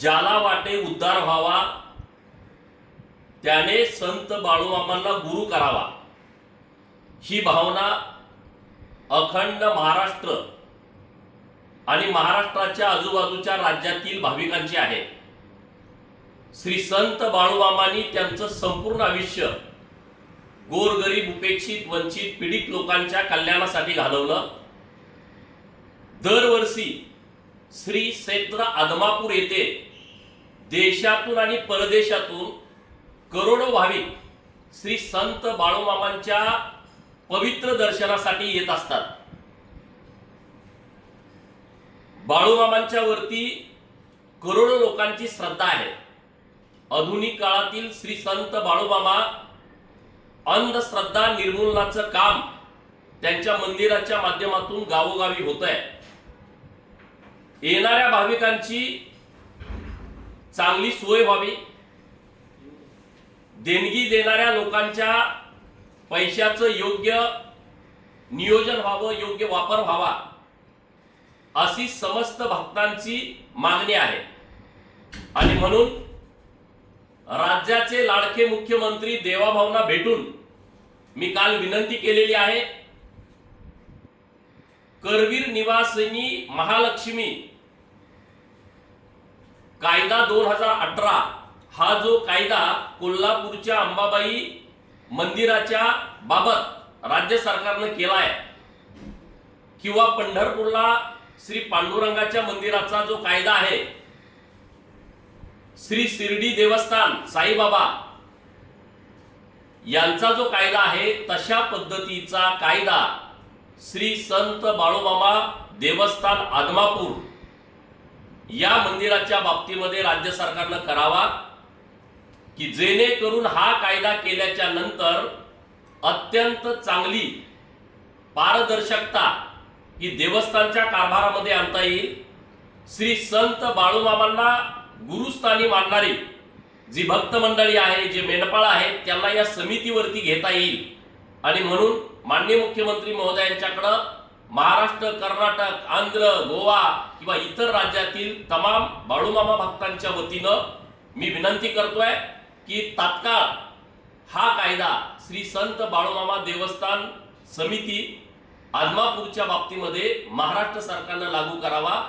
ज्याला वाटे उद्धार व्हावा त्याने संत बाळूमामांना गुरु करावा. ही भावना अखंड महाराष्ट्र आणि महाराष्ट्राच्या आजूबाजूच्या राज्यातील भाविकांची आहे. श्री संत बाळूमामांनी त्यांचं संपूर्ण आयुष्य गोरगरीब उपेक्षित वंचित पीडित लोकांच्या कल्याणासाठी घालवलं. दरवर्षी श्री क्षेत्र आदमापूर येथे देशातून आणि परदेशातून करोडो भाविक श्री संत बाळूमामांच्या पवित्र दर्शनासाठी येत असतात. बाळूमामांच्या वरती करोडो लोकांची श्रद्धा आहे. आधुनिक काळातील श्री संत बाळूमामा अंधश्रद्धा निर्मूलनाचं काम त्यांच्या मंदिराच्या माध्यमातून गावोगावी होत आहे येणाऱ्या भाविकांची चांगली सोय व्हावी. देणगी देणाऱ्या लोकांच्या पैशाचं योग्य नियोजन व्हावं योग्य वापर व्हावा अशी समस्त भक्तांची मागणी आहे. आणि म्हणून राज्याचे लाडके मुख्यमंत्री देवाभावना भेटून मी काल विनंती केलेली आहे करवीर निवासिनी महालक्ष्मी कायदा दोन हजार अठरा हा जो कायदा कोल्हापूरच्या अंबाबाई मंदिराच्या बाबत राज्य सरकारनं केला आहे किंवा पंढरपूरला श्री पांडुरंगाच्या मंदिराचा जो कायदा आहे श्री शिर्डी देवस्थान साईबाबा यांचा जो कायदा आहे तशा पद्धतीचा कायदा श्री संत बाळोबाबा देवस्थान आदमापूर या मंदिराच्या बाबतीमध्ये राज्य सरकारनं करावा की जेणेकरून हा कायदा केल्याच्यानंतर अत्यंत चांगली पारदर्शकता ही देवस्थानच्या कारभारामध्ये आणता येईल. श्री संत बाळूबाबांना गुरुस्थानी मानणारी जी भक्त मंडळी आहे जे मेंढपाळ आहेत त्यांना या समितीवरती घेता येईल. आणि म्हणून माननीय मुख्यमंत्री महोदयांच्याकडं महाराष्ट्र कर्नाटक आंध्र गोवा किंवा इतर राज्यातील तमाम बाळूमामा भक्तांच्या वतीनं मी विनंती करतोय की तात्काळ हा कायदा श्री संत बाळूमामा देवस्थान समिती आदमापूरच्या बाबतीमध्ये महाराष्ट्र सरकारनं लागू करावा.